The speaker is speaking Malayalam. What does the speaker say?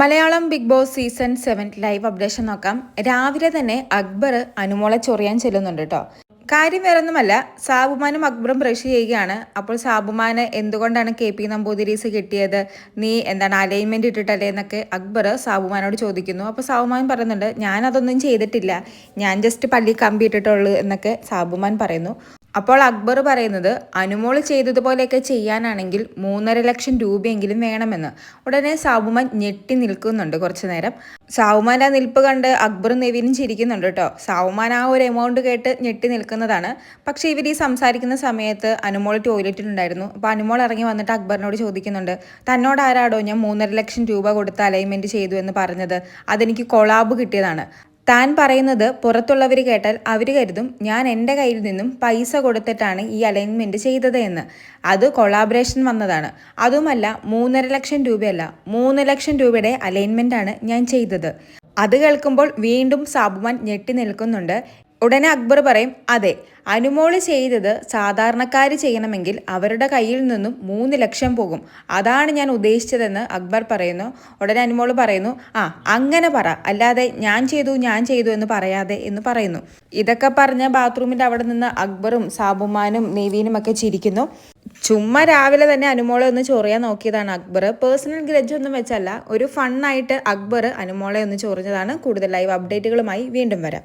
Malayalam big boss season seven live updation നോക്കാം. രാവിലെ തന്നെ അക്ബർ അനുമോളെ ചൊറിയാൻ ചെല്ലുന്നുണ്ട് കേട്ടോ കാര്യം വേറൊന്നുമല്ല സാബുമാനും അക്ബറും ബ്രഷ് ചെയ്യുകയാണ്. അപ്പോൾ സാബുമാന് എന്തുകൊണ്ടാണ് കെ പി നമ്പൂതിരീസ് കിട്ടിയത്? നീ എന്താണ് അലൈൻമെന്റ് ഇട്ടിട്ടല്ലേ എന്നൊക്കെ അക്ബർ സാബുമാനോട് ചോദിക്കുന്നു. അപ്പോൾ സാബുമാൻ പറയുന്നുണ്ട് ഞാൻ അതൊന്നും ചെയ്തിട്ടില്ല. ഞാൻ ജസ്റ്റ് പള്ളി കമ്പി ഇട്ടിട്ടുള്ളൂ എന്നൊക്കെ സാബുമാൻ പറയുന്നു. അപ്പോൾ അക്ബർ പറയുന്നത് അനുമോൾ ചെയ്തതുപോലെയൊക്കെ ചെയ്യാനാണെങ്കിൽ മൂന്നര ലക്ഷം രൂപയെങ്കിലും വേണമെന്ന്. ഉടനെ സാബുമാൻ ഞെട്ടി നിൽക്കുന്നുണ്ട് കുറച്ചു നേരം. സാവുമാന്റെ ആ നിൽപ്പ് കണ്ട് അക്ബറും നെവിനും ചിരിക്കുന്നുണ്ട് കേട്ടോ. സാവുമാൻ ആ ഒരു എമൗണ്ട് കേട്ട് ഞെട്ടി നിൽക്കുന്നതാണ്. പക്ഷേ ഇവർ ഈ സംസാരിക്കുന്ന സമയത്ത് അനുമോൾ ടോയ്ലറ്റിലുണ്ടായിരുന്നു. അപ്പോൾ അനുമോൾ ഇറങ്ങി വന്നിട്ട് അക്ബറിനോട് ചോദിക്കുന്നുണ്ട് തന്നോട് ആരാടോ ഞാൻ മൂന്നര ലക്ഷം രൂപ കൊടുത്ത് അലൈൻമെന്റ് ചെയ്തു എന്ന് പറഞ്ഞത്? അതെനിക്ക് കൊളാബ് കിട്ടിയതാണ്. താൻ പറയുന്നത് പുറത്തുള്ളവർ കേട്ടാൽ അവർ കരുതും ഞാൻ എന്റെ കയ്യിൽ നിന്നും പൈസ കൊടുത്തിട്ടാണ് ഈ അലൈൻമെന്റ് ചെയ്തത് എന്ന്. അത് കൊളാബറേഷൻ വന്നതാണ്. അതുമല്ല മൂന്നര ലക്ഷം രൂപയല്ല മൂന്ന് ലക്ഷം രൂപയുടെ അലൈൻമെന്റാണ് ഞാൻ ചെയ്തത്. അത് കേൾക്കുമ്പോൾ വീണ്ടും സാബുമാൻ ഞെട്ടി നിൽക്കുന്നുണ്ട്. ഉടനെ അക്ബർ പറയും അതെ അനുമോൾ ചെയ്തത് സാധാരണക്കാർ ചെയ്യണമെങ്കിൽ അവരുടെ കയ്യിൽ നിന്നും മൂന്ന് ലക്ഷം പോകും. അതാണ് ഞാൻ ഉദ്ദേശിച്ചതെന്ന് അക്ബർ പറയുന്നു. ഉടനെ അനുമോൾ പറയുന്നു ആ അങ്ങനെ പറ. അല്ലാതെ ഞാൻ ചെയ്തു ഞാൻ ചെയ്തു എന്ന് പറയാതെ എന്ന് പറയുന്നു. ഇതൊക്കെ പറഞ്ഞ ബാത്റൂമിന്റെ അവിടെ നിന്ന് അക്ബറും സാബുമാനും നെവീനും ഒക്കെ ചിരിക്കുന്നു. ചുമ്മാ രാവിലെ തന്നെ അനുമോളെ ഒന്ന് ചൊറിയാൻ നോക്കിയതാണ് അക്ബർ. പേഴ്സണൽ ഗ്രജ് ഒന്നും വെച്ചല്ല ഒരു ഫണ്ണായിട്ട് അക്ബർ അനുമോളെ ഒന്ന് ചൊറിഞ്ഞതാണ്. കൂടുതൽ ലൈവ് അപ്ഡേറ്റുകളുമായി വീണ്ടും വരാം.